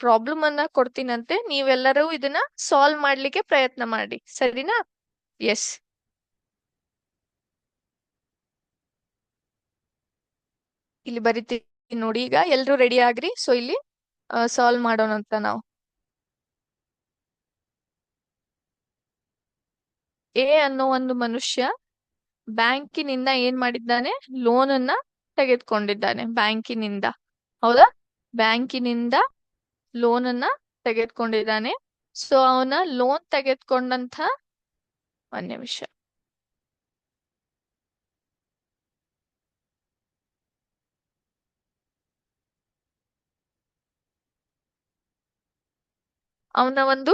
ಪ್ರಾಬ್ಲಮ್ ಅನ್ನ ಕೊಡ್ತೀನಂತೆ. ನೀವೆಲ್ಲರೂ ಇದನ್ನ ಸಾಲ್ವ್ ಮಾಡ್ಲಿಕ್ಕೆ ಪ್ರಯತ್ನ ಮಾಡಿ. ಸರಿನಾ? ಎಸ್ ಇಲ್ಲಿ ಬರಿತೀವಿ ನೋಡಿ ಈಗ. ಎಲ್ರು ರೆಡಿ ಆಗ್ರಿ? ಸೊ ಇಲ್ಲಿ ಸಾಲ್ವ್ ಮಾಡೋಣ ಅಂತ ನಾವು. ಎ ಅನ್ನೋ ಒಂದು ಮನುಷ್ಯ ಬ್ಯಾಂಕಿನಿಂದ ಏನ್ ಮಾಡಿದ್ದಾನೆ? ಲೋನ್ ಅನ್ನ ತೆಗೆದುಕೊಂಡಿದ್ದಾನೆ, ಬ್ಯಾಂಕಿನಿಂದ. ಹೌದಾ? ಬ್ಯಾಂಕಿನಿಂದ ಲೋನ್ ಅನ್ನ ತೆಗೆದುಕೊಂಡಿದ್ದಾನೆ. ಸೊ ಅವನ ಲೋನ್ ತೆಗೆದುಕೊಂಡಂತ ಒಂದ್ ನಿಮಿಷ ಅವನ ಒಂದು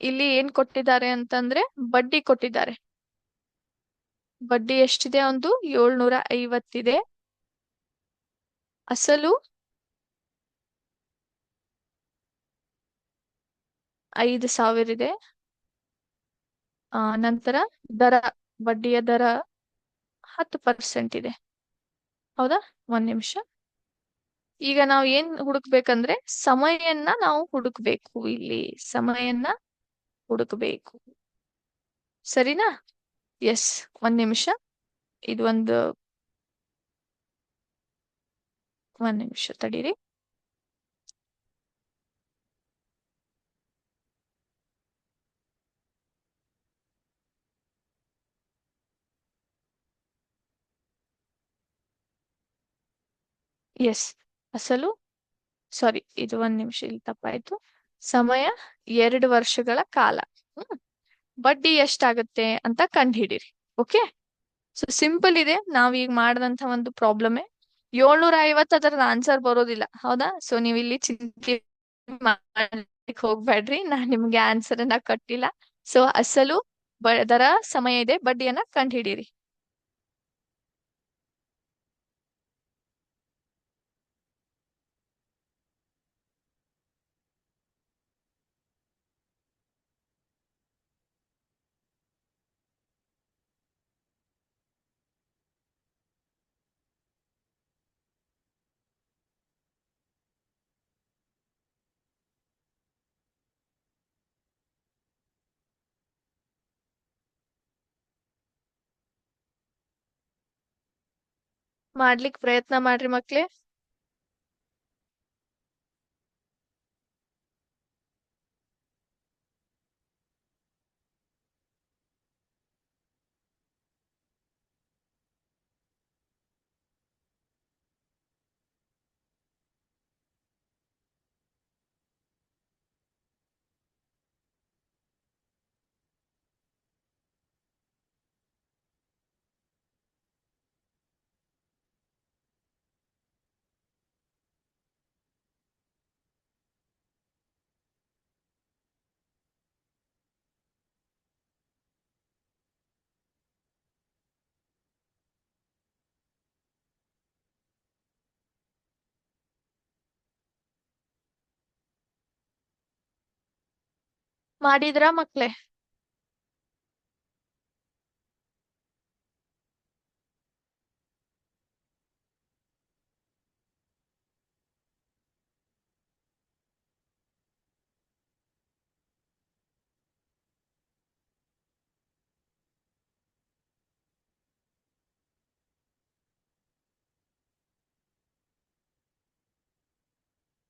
ಇಲ್ಲಿ ಏನ್ ಕೊಟ್ಟಿದ್ದಾರೆ ಅಂತಂದ್ರೆ ಬಡ್ಡಿ ಕೊಟ್ಟಿದ್ದಾರೆ. ಬಡ್ಡಿ ಎಷ್ಟಿದೆ? ಒಂದು ಏಳ್ನೂರ ಐವತ್ತಿದೆ. ಅಸಲು ಐದು ಸಾವಿರ ಇದೆ ಆ, ನಂತರ ದರ, ಬಡ್ಡಿಯ ದರ ಹತ್ತು ಪರ್ಸೆಂಟ್ ಇದೆ. ಹೌದಾ? ಒಂದ್ ನಿಮಿಷ. ಈಗ ನಾವು ಏನ್ ಹುಡುಕ್ಬೇಕಂದ್ರೆ, ಸಮಯನ್ನ ನಾವು ಹುಡುಕ್ಬೇಕು ಇಲ್ಲಿ. ಸಮಯನ್ನ ಹುಡುಕ್ಬೇಕು. ಸರಿನಾ? ಎಸ್ ಒಂದ್ ನಿಮಿಷ. ಇದು ಒಂದು ಒಂದ್ ನಿಮಿಷ ತಡೀರಿ. ಎಸ್, ಅಸಲು, ಸಾರಿ, ಇದು ಒಂದ್ ನಿಮಿಷ, ಇಲ್ಲಿ ತಪ್ಪಾಯ್ತು. ಸಮಯ, ಎರಡು ವರ್ಷಗಳ ಕಾಲ. ಹ್ಮ್, ಬಡ್ಡಿ ಎಷ್ಟಾಗುತ್ತೆ ಅಂತ ಕಂಡುಹಿಡಿರಿ, ಓಕೆ? ಸೊ, ಸಿಂಪಲ್ ಇದೆ ನಾವೀಗ ಮಾಡಿದಂತ ಒಂದು ಪ್ರಾಬ್ಲಮ್. ಏಳ್ನೂರ ಐವತ್ತು ಅದರದ ಆನ್ಸರ್ ಬರೋದಿಲ್ಲ, ಹೌದಾ? ಸೊ, ನೀವು ಇಲ್ಲಿ ಚಿಂತೆ ಹೋಗ್ಬೇಡ್ರಿ ನಾನ್ ನಿಮ್ಗೆ ಆನ್ಸರ್ ಅನ್ನ ಕಟ್ಟಿಲ್ಲ. ಸೊ, ಅಸಲು ದರ, ಸಮಯ ಇದೆ, ಬಡ್ಡಿಯನ್ನ ಕಂಡುಹಿಡಿಯಿರಿ ಮಾಡ್ಲಿಕ್ ಪ್ರಯತ್ನ ಮಾಡ್ರಿ ಮಕ್ಳೇ. ಮಾಡಿದ್ರಾ ಮಕ್ಳೇ?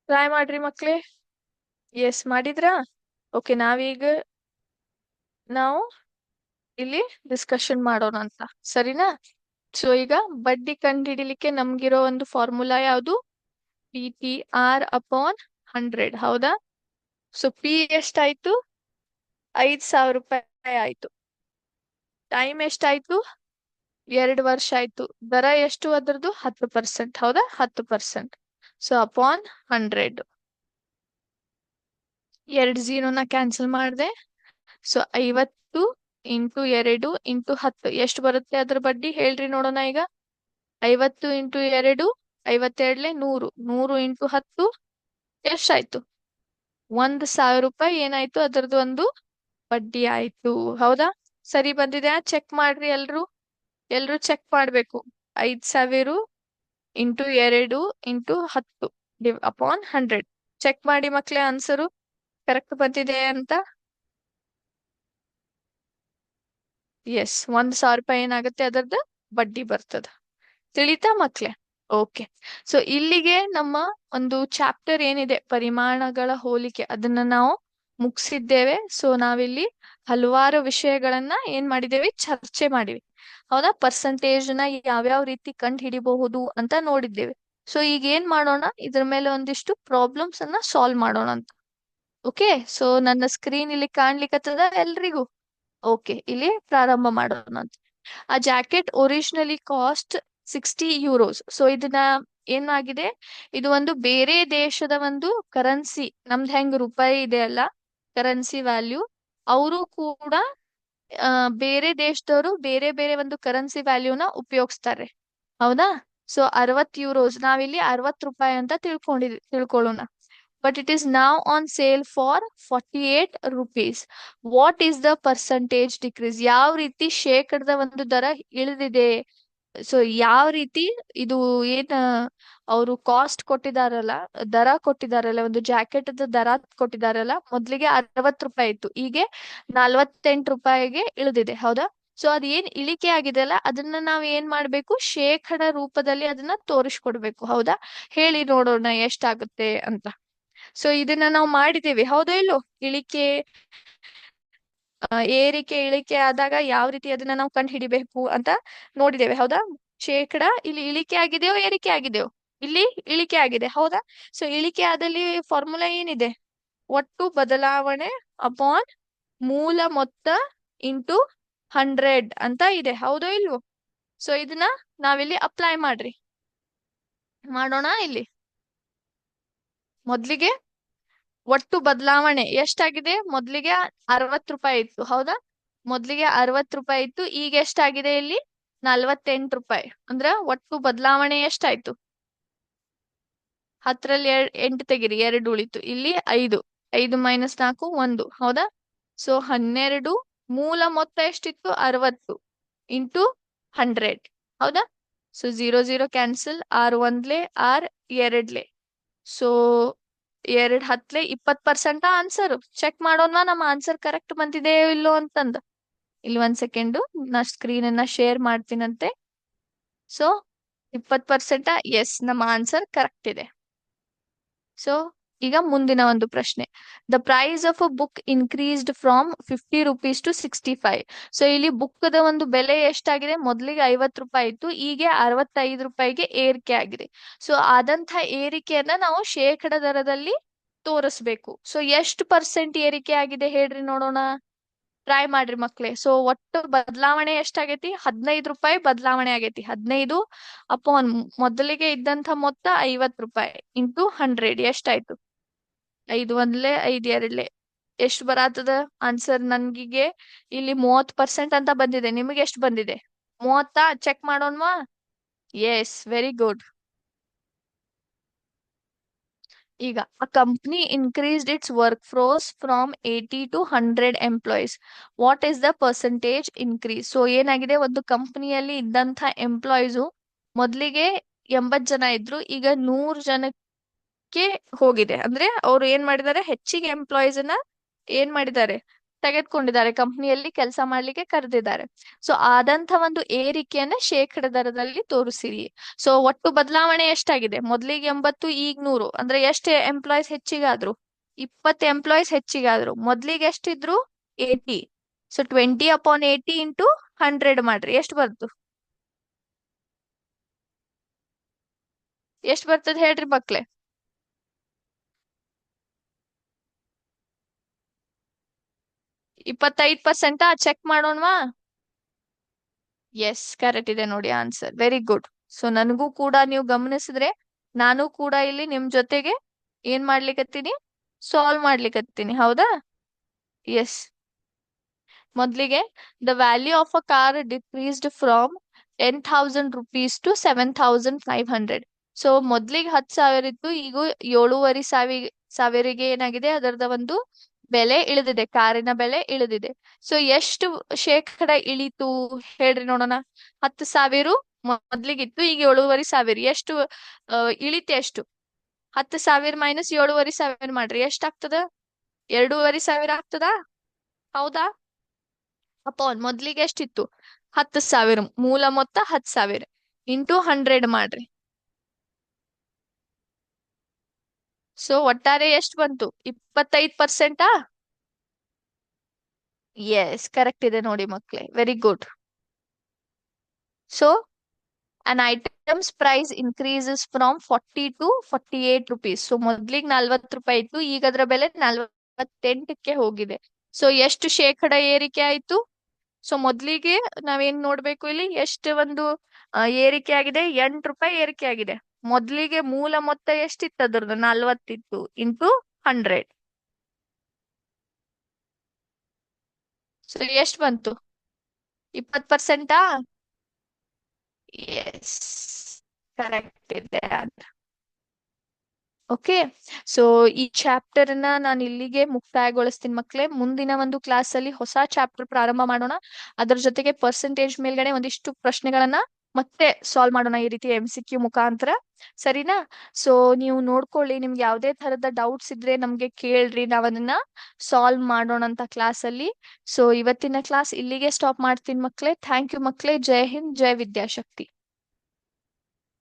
ಟ್ರೈ ಮಾಡ್ರಿ ಮಕ್ಳೇ. ಎಸ್ ಮಾಡಿದ್ರಾ? ಓಕೆ ನಾವೀಗ ನಾವು ಇಲ್ಲಿ ಡಿಸ್ಕಷನ್ ಮಾಡೋಣ ಅಂತ. ಸರಿನಾ? ಸೊ ಈಗ ಬಡ್ಡಿ ಕಂಡುಹಿಡಿಲಿಕ್ಕೆ ನಮ್ಗಿರೋ ಒಂದು ಫಾರ್ಮುಲಾ ಯಾವುದು? P T R upon hundred ಹೌದಾ? ಸೊ ಪಿ ಎಷ್ಟಾಯ್ತು? ಐದ್ ಸಾವಿರ ರೂಪಾಯಿ ಆಯ್ತು. ಟೈಮ್ ಎಷ್ಟಾಯ್ತು? ಎರಡು ವರ್ಷ ಆಯ್ತು. ದರ ಎಷ್ಟು ಅದರದ್ದು? ಹತ್ತು ಪರ್ಸೆಂಟ್ ಹೌದಾ? ಹತ್ತು ಪರ್ಸೆಂಟ್ ಸೊ ಅಪಾನ್ ಹಂಡ್ರೆಡ್ ಎರಡು ಝೀರೋನ ಕ್ಯಾನ್ಸಲ್ ಮಾಡಿದೆ. ಸೊ ಐವತ್ತು ಇಂಟು ಎರಡು ಇಂಟು ಹತ್ತು. ಎಷ್ಟು ಬರುತ್ತೆ ಅದ್ರ ಬಡ್ಡಿ? ಹೇಳ್ರಿ ನೋಡೋಣ ಈಗ. ಐವತ್ತು ಇಂಟು ಎರಡು, ಐವತ್ತೆರಡ್ಲೆ ನೂರು. ನೂರು ಇಂಟು ಹತ್ತು, ಎಷ್ಟಾಯ್ತು? ಒಂದ್ ಸಾವಿರ ರೂಪಾಯಿ ಏನಾಯ್ತು? ಅದರದ್ದು ಒಂದು ಬಡ್ಡಿ ಆಯ್ತು. ಹೌದಾ? ಸರಿ ಬಂದಿದೆ. ಚೆಕ್ ಮಾಡ್ರಿ ಎಲ್ರು. ಎಲ್ರು ಚೆಕ್ ಮಾಡ್ಬೇಕು. ಐದ್ ಸಾವಿರ ಇಂಟು ಎರಡು ಇಂಟು ಹತ್ತು ಅಪಾನ್ ಹಂಡ್ರೆಡ್ ಚೆಕ್ ಮಾಡಿ ಮಕ್ಳೇ ಆನ್ಸರು ಕರೆಕ್ಟ್ ಬಂದಿದೆ ಅಂತ? ಎಸ್ ಒಂದ್ ಸಾವಿರ ರೂಪಾಯಿ ಏನಾಗುತ್ತೆ ಅದರದ್ದು? ಬಡ್ಡಿ ಬರ್ತದ. ತಿಳಿತಾ ಮಕ್ಳೆ? ಓಕೆ ಸೊ ಇಲ್ಲಿಗೆ ನಮ್ಮ ಒಂದು ಚಾಪ್ಟರ್ ಏನಿದೆ, ಪರಿಮಾಣಗಳ ಹೋಲಿಕೆ, ಅದನ್ನ ನಾವು ಮುಗಿಸಿದ್ದೇವೆ. ಸೊ ನಾವಿಲ್ಲಿ ಹಲವಾರು ವಿಷಯಗಳನ್ನ ಏನ್ ಮಾಡಿದ್ದೇವೆ? ಚರ್ಚೆ ಮಾಡಿವಿ. ಹೌದಾ? ಪರ್ಸೆಂಟೇಜ್ನ ಯಾವ್ಯಾವ ರೀತಿ ಕಂಡು ಹಿಡಿಬಹುದು ಅಂತ ನೋಡಿದ್ದೇವೆ. ಸೊ ಈಗ ಏನ್ ಮಾಡೋಣ? ಇದ್ರ ಮೇಲೆ ಒಂದಿಷ್ಟು ಪ್ರಾಬ್ಲಮ್ಸ್ ಅನ್ನ ಸಾಲ್ವ್ ಮಾಡೋಣ ಅಂತ. ಓಕೆ ಸೊ ನನ್ನ ಸ್ಕ್ರೀನ್ ಇಲ್ಲಿ ಕಾಣ್ಲಿಕ್ಕತ್ತದ ಎಲ್ರಿಗೂ? ಓಕೆ ಇಲ್ಲಿ ಪ್ರಾರಂಭ ಮಾಡೋಣ ಆ jacket originally cost sixty euros so ಇದನ್ನ ಏನಾಗಿದೆ? ಇದು ಒಂದು ಬೇರೆ ದೇಶದ ಒಂದು ಕರೆನ್ಸಿ ನಮ್ದು ಹೆಂಗ್ ರೂಪಾಯಿ ಇದೆ ಅಲ್ಲ? ಕರೆನ್ಸಿ ವ್ಯಾಲ್ಯೂ ಅವರು ಕೂಡ ಬೇರೆ ದೇಶದವರು ಬೇರೆ ಬೇರೆ ಒಂದು ಕರೆನ್ಸಿ ವ್ಯಾಲ್ಯೂನ ಉಪಯೋಗಿಸ್ತಾರೆ. ಹೌದಾ? ಸೊ ಅರವತ್ ಯೂರೋಸ್ ನಾವಿಲ್ಲಿ ಅರವತ್ ರೂಪಾಯಿ ಅಂತ ತಿಳ್ಕೊಂಡಿದ್ವಿ ತಿಳ್ಕೊಳ್ಳೋಣ. It is now on sale for forty eight rupees what is the percentage decrease ಯಾವ ರೀತಿ ಶೇಕಡದ ಒಂದು ದರ ಇಳಿದಿದೆ ಸೊ ಯಾವ ರೀತಿ ಇದು ಏನ್ ಅವರು ಕಾಸ್ಟ್ ಕೊಟ್ಟಿದಾರಲ್ಲ ದರ ಕೊಟ್ಟಿದಾರಲ್ಲ ಒಂದು ಜಾಕೆಟ್ ದರ ಕೊಟ್ಟಿದಾರಲ್ಲ ಮೊದ್ಲಿಗೆ ಅರವತ್ ರೂಪಾಯಿ ಇತ್ತು ಈಗ ನಲ್ವತ್ತೆಂಟು ರೂಪಾಯಿಗೆ ಇಳಿದಿದೆ ಹೌದಾ ಸೊ ಅದ್ ಏನ್ ಇಳಿಕೆ ಆಗಿದೆ ಅಲ್ಲ ಅದನ್ನ ನಾವ್ ಏನ್ ಮಾಡ್ಬೇಕು ಶೇಕಡ ರೂಪದಲ್ಲಿ ಅದನ್ನ ತೋರಿಸ್ಕೊಡ್ಬೇಕು ಹೌದಾ ಹೇಳಿ ನೋಡೋಣ ಎಷ್ಟಾಗುತ್ತೆ ಅಂತ ಸೊ ಇದನ್ನ ನಾವು ಮಾಡಿದ್ದೇವೆ. ಹೌದೋ ಇಲ್ಲೋ? ಇಳಿಕೆ ಏರಿಕೆ, ಇಳಿಕೆ ಆದಾಗ ಯಾವ ರೀತಿ ಅದನ್ನ ನಾವು ಕಂಡು ಹಿಡಿಬೇಕು ಅಂತ ನೋಡಿದ್ದೇವೆ. ಹೌದಾ? ಶೇಕಡ ಇಲ್ಲಿ ಇಳಿಕೆ ಆಗಿದೆಯೋ, ಏರಿಕೆ ಆಗಿದೆಯೋ? ಇಲ್ಲಿ ಇಳಿಕೆ ಆಗಿದೆ. ಹೌದಾ? ಸೊ ಇಳಿಕೆ ಆದಲ್ಲಿ ಫಾರ್ಮುಲಾ ಏನಿದೆ? ಒಟ್ಟು ಬದಲಾವಣೆ ಅಪಾನ್ ಮೂಲ ಮೊತ್ತ ಇಂಟು ಹಂಡ್ರೆಡ್ ಅಂತ ಇದೆ. ಹೌದೋ ಇಲ್ವೋ? ಸೊ ಇದನ್ನ ನಾವಿಲ್ಲಿ ಅಪ್ಲೈ ಮಾಡ್ರಿ. ಮಾಡೋಣ ಇಲ್ಲಿ. ಮೊದ್ಲಿಗೆ ಒಟ್ಟು ಬದಲಾವಣೆ ಎಷ್ಟಾಗಿದೆ? ಮೊದ್ಲಿಗೆ ಅರವತ್ ರೂಪಾಯಿ ಇತ್ತು, ಹೌದಾ? ಮೊದ್ಲಿಗೆ ಅರವತ್ ರೂಪಾಯಿ ಇತ್ತು, ಈಗ ಎಷ್ಟಾಗಿದೆ ಇಲ್ಲಿ? ನಲ್ವತ್ತೆಂಟು ರೂಪಾಯಿ. ಅಂದ್ರ ಒಟ್ಟು ಬದಲಾವಣೆ ಎಷ್ಟಾಯ್ತು? ಹತ್ತರಲ್ಲಿ ಎರಡ್ ಎಂಟು ತೆಗಿರಿ, ಎರಡು ಉಳಿತು. ಇಲ್ಲಿ ಐದು ಐದು ಮೈನಸ್ ನಾಲ್ಕು, ಒಂದು, ಹೌದಾ? ಸೊ ಹನ್ನೆರಡು, ಮೂಲ ಮೊತ್ತ ಎಷ್ಟಿತ್ತು? ಅರವತ್ತು ಇಂಟು ಹಂಡ್ರೆಡ್, ಹೌದಾ? ಸೊ ಜೀರೋ ಜೀರೋ ಕ್ಯಾನ್ಸಲ್ ಆರ್ ಒಂದ್ಲೆ, ಆರ್ ಎರಡ್ಲೆ. ಸೊ ಎರಡ್ ಹತ್ಲೆ ಇಪ್ಪತ್ ಪರ್ಸೆಂಟ್ ಆನ್ಸರ್ ಚೆಕ್ ಮಾಡೋಣ ನಮ್ಮ ಆನ್ಸರ್ ಕರೆಕ್ಟ್ ಬಂದಿದೆಯೋ ಇಲ್ಲೋ ಅಂತಂದ. ಇಲ್ಲಿ ಒಂದ್ ಸೆಕೆಂಡು ನಾ ಸ್ಕ್ರೀನ್ ಅನ್ನ ಶೇರ್ ಮಾಡ್ತೀನಂತೆ. ಸೊ ಇಪ್ಪತ್ ಪರ್ಸೆಂಟ್ ಎಸ್ ನಮ್ಮ ಆನ್ಸರ್ ಕರೆಕ್ಟ್ ಇದೆ. ಸೊ ಈಗ ಮುಂದಿನ ಒಂದು ಪ್ರಶ್ನೆ. The price of a book increased from fifty rupees to sixty five so ಇಲ್ಲಿ ಬುಕ್ ದ ಒಂದು ಬೆಲೆ ಎಷ್ಟಾಗಿದೆ? ಮೊದಲಿಗೆ ಐವತ್ ರೂಪಾಯಿ ಇತ್ತು ಈಗ ಅರವತ್ತೈದು ರೂಪಾಯಿಗೆ ಏರಿಕೆ ಆಗಿದೆ. ಸೊ ಆದಂತ ಏರಿಕೆಯನ್ನ ನಾವು ಶೇಕಡ ದರದಲ್ಲಿ ತೋರಿಸ್ಬೇಕು. ಸೊ ಎಷ್ಟು ಪರ್ಸೆಂಟ್ ಏರಿಕೆ ಆಗಿದೆ ಹೇಳ್ರಿ ನೋಡೋಣ. ಟ್ರೈ ಮಾಡ್ರಿ ಮಕ್ಳೇ. ಸೊ ಒಟ್ಟು ಬದಲಾವಣೆ ಎಷ್ಟಾಗೈತಿ? ಹದಿನೈದು ರೂಪಾಯಿ ಬದಲಾವಣೆ ಆಗೈತಿ. ಹದಿನೈದು ಅಪಾನ್ ಮೊದಲಿಗೆ ಇದ್ದಂತ ಮೊತ್ತ ಐವತ್ ರೂಪಾಯಿ ಇಂಟು ಹಂಡ್ರೆಡ್ ಎಷ್ಟಾಯ್ತು? ಐದು ಒಂದ್ಲೆ, ಐದ್ ಎರಡ್ಲೆ. ಎಷ್ಟ್ ಬರಾತದ? ಆನ್ಸರ್ ನನ್ಗಿಗೆ ಇಲ್ಲಿ ಮೂವತ್ ಪರ್ಸೆಂಟ್ ಅಂತ ಬಂದಿದೆ. ನಿಮಗೆ ಎಷ್ಟು ಬಂದಿದೆ? ಮೂವತ್ತಾ? ಚೆಕ್ ಮಾಡೋಣವಾ? ಎಸ್ ವೆರಿ ಗುಡ್ ಈಗ a company increased its workforce from 80 to 100 employees. What is the percentage increase? So ಏನಾಗಿದೆ? ಒಂದು ಕಂಪನಿಯಲ್ಲಿ ಇದ್ದಂತ ಎಂಪ್ಲಾಯೀಸು ಮೊದ್ಲಿಗೆ ಎಂಬತ್ ಜನ ಇದ್ರು. ಈಗ ನೂರ್ ಜನಕ್ಕೆ ಹೋಗಿದೆ. ಅಂದ್ರೆ ಅವ್ರು ಏನ್ ಮಾಡಿದ್ದಾರೆ? ಹೆಚ್ಚಿಗೆ ಎಂಪ್ಲಾಯೀಸ್ ಅನ್ನ ಏನ್ ಮಾಡಿದ್ದಾರೆ? ತೆಗೆದುಕೊಂಡಿದ್ದಾರೆ. ಕಂಪನಿಯಲ್ಲಿ ಕೆಲಸ ಮಾಡ್ಲಿಕ್ಕೆ ಕರೆದಿದ್ದಾರೆ. ಸೊ ಆದಂತ ಒಂದು ಏರಿಕೆಯನ್ನ ಶೇಕಡ ದರದಲ್ಲಿ ತೋರಿಸಿರಿ. ಸೊ ಒಟ್ಟು ಬದಲಾವಣೆ ಎಷ್ಟಾಗಿದೆ? ಮೊದ್ಲಿಗೆ ಎಂಬತ್ತು, ಈಗ ನೂರು. ಅಂದ್ರೆ ಎಷ್ಟು ಎಂಪ್ಲಾಯೀಸ್ ಹೆಚ್ಚಿಗಾದ್ರು? ಇಪ್ಪತ್ತು ಎಂಪ್ಲಾಯೀಸ್ ಹೆಚ್ಚಿಗಾದ್ರು. ಮೊದ್ಲಿಗೆ ಎಷ್ಟಿದ್ರು? Eighty so twenty upon eighty into hundred ಮಾಡ್ರಿ. ಎಷ್ಟು ಬರ್ತು ಎಷ್ಟು ಬರ್ತದೆ ಹೇಳ್ರಿ ಮಕ್ಳೇ? ಇಪ್ಪತ್ತೈದ್ ಪರ್ಸೆಂಟ್ ಚೆಕ್ ಮಾಡೋಣವಾ? ಎಸ್ ಕರೆಕ್ಟ್ ಇದೆ ನೋಡಿ ಆನ್ಸರ್ ವೆರಿ ಗುಡ್ ಸೊ ನನಗೂ ಕೂಡ ನೀವು ಗಮನಿಸಿದ್ರೆ ನಾನು ಕೂಡ ಇಲ್ಲಿ ನಿಮ್ ಜೊತೆಗೆ ಏನ್ ಮಾಡ್ಲಿಕತ್ತೀನಿ? ಸಾಲ್ವ್ ಮಾಡ್ಲಿಕತ್ತೀನಿ, ಹೌದಾ? ಎಸ್ ಮೊದ್ಲಿಗೆ the value of a car decreased from ten thousand rupees to seven thousand five hundred so ಮೊದ್ಲಿಗೆ ಹತ್ತು ಸಾವಿರ ಇತ್ತು, ಈಗ ಏಳೂವರೆ ಸಾವಿರ ಸಾವಿರಿಗೆ ಏನಾಗಿದೆ? ಅದರದ ಒಂದು ಬೆಲೆ ಇಳಿದಿದೆ, ಕಾರಿನ ಬೆಲೆ ಇಳಿದಿದೆ. ಸೊ ಎಷ್ಟು ಶೇಕಡ ಇಳಿತು ಹೇಳ್ರಿ ನೋಡೋಣ. ಹತ್ತು ಸಾವಿರ ಮೊದ್ಲಿಗಿತ್ತು, ಈಗ ಏಳುವರೆ ಸಾವಿರ. ಎಷ್ಟು ಇಳಿತೆ ಎಷ್ಟು? ಹತ್ತು ಸಾವಿರ ಮೈನಸ್ ಏಳುವರೆ ಸಾವಿರ ಮಾಡ್ರಿ. ಎಷ್ಟಾಗ್ತದ? ಎರಡೂವರೆ ಸಾವಿರ ಆಗ್ತದ? ಹೌದಾ? ಅಪಾನ್ ಮೊದ್ಲಿಗೆ ಎಷ್ಟಿತ್ತು? ಹತ್ತು ಸಾವಿರ. ಮೂಲ ಮೊತ್ತ ಹತ್ತು ಸಾವಿರ. ಇಂಟು ಹಂಡ್ರೆಡ್ ಮಾಡ್ರಿ. ಸೊ ಒಟ್ಟಾರೆ ಎಷ್ಟು ಬಂತು? ಇಪ್ಪತ್ತೈದು ಪರ್ಸೆಂಟಾ? ಎಸ್ ಕರೆಕ್ಟ್ ಇದೆ ನೋಡಿ ಮಕ್ಳೇ. Very good so an items price increases from forty to forty eight rupees so ಮೊದ್ಲಿಗೆ ನಲ್ವತ್ತು ರೂಪಾಯಿ ಇತ್ತು, ಈಗ ಅದರ ಬೆಲೆ ನಲ್ವತ್ತೆಂಟಕ್ಕೆ ಹೋಗಿದೆ. ಸೊ ಎಷ್ಟು ಶೇಕಡ ಏರಿಕೆ ಆಯ್ತು? ಸೊ ಮೊದ್ಲಿಗೆ ನಾವೇನ್ ನೋಡ್ಬೇಕು ಇಲ್ಲಿ? ಎಷ್ಟು ಒಂದು ಏರಿಕೆ ಆಗಿದೆ? ಎಂಟು ರೂಪಾಯಿ ಏರಿಕೆ ಆಗಿದೆ. ಮೊದ್ಲಿಗೆ ಮೂಲ ಮೊತ್ತ ಎಷ್ಟಿತ್ತು ಅದ್ರದ್ದು? ನಲ್ವತ್ತಿತ್ತು ಇಂಟು ಹಂಡ್ರೆಡ್. ಸೊ ಎಷ್ಟು ಬಂತು? ಇಪ್ಪತ್ ಪರ್ಸೆಂಟಾ? ಎಸ್ ಕರೆಕ್ಟ್ ಇದೆ ಓಕೆ ಸೊ ಈ ಚಾಪ್ಟರ್ನ ನಾನು ಇಲ್ಲಿಗೆ ಮುಕ್ತಾಯಗೊಳಿಸ್ತೀನಿ ಮಕ್ಳೇ. ಮುಂದಿನ ಒಂದು ಕ್ಲಾಸ್ ಅಲ್ಲಿ ಹೊಸ ಚಾಪ್ಟರ್ ಪ್ರಾರಂಭ ಮಾಡೋಣ. ಅದರ ಜೊತೆಗೆ ಪರ್ಸೆಂಟೇಜ್ ಮೇಲ್ಗಡೆ ಒಂದಿಷ್ಟು ಪ್ರಶ್ನೆಗಳನ್ನ ಮತ್ತೆ ಸಾಲ್ವ್ ಮಾಡೋಣ ಈ ರೀತಿ ಎಂ ಸಿ ಕ್ಯೂ ಮುಖಾಂತರ. ಸರಿನಾ? ಸೊ ನೀವು ನೋಡ್ಕೊಳ್ಳಿ, ನಿಮ್ಗೆ ಯಾವ್ದೇ ತರದ ಡೌಟ್ಸ್ ಇದ್ರೆ ನಮ್ಗೆ ಕೇಳ್ರಿ ನಾವ್ ಅದನ್ನ ಸಾಲ್ವ್ ಮಾಡೋಣ ಅಂತ ಕ್ಲಾಸ್ ಅಲ್ಲಿ. ಸೊ ಇವತ್ತಿನ ಕ್ಲಾಸ್ ಇಲ್ಲಿಗೆ ಸ್ಟಾಪ್ ಮಾಡ್ತೀನಿ ಮಕ್ಳೇ. ಥ್ಯಾಂಕ್ ಯು ಮಕ್ಳೇ. ಜೈ ಹಿಂದ್, ಜೈ ವಿದ್ಯಾಶಕ್ತಿ.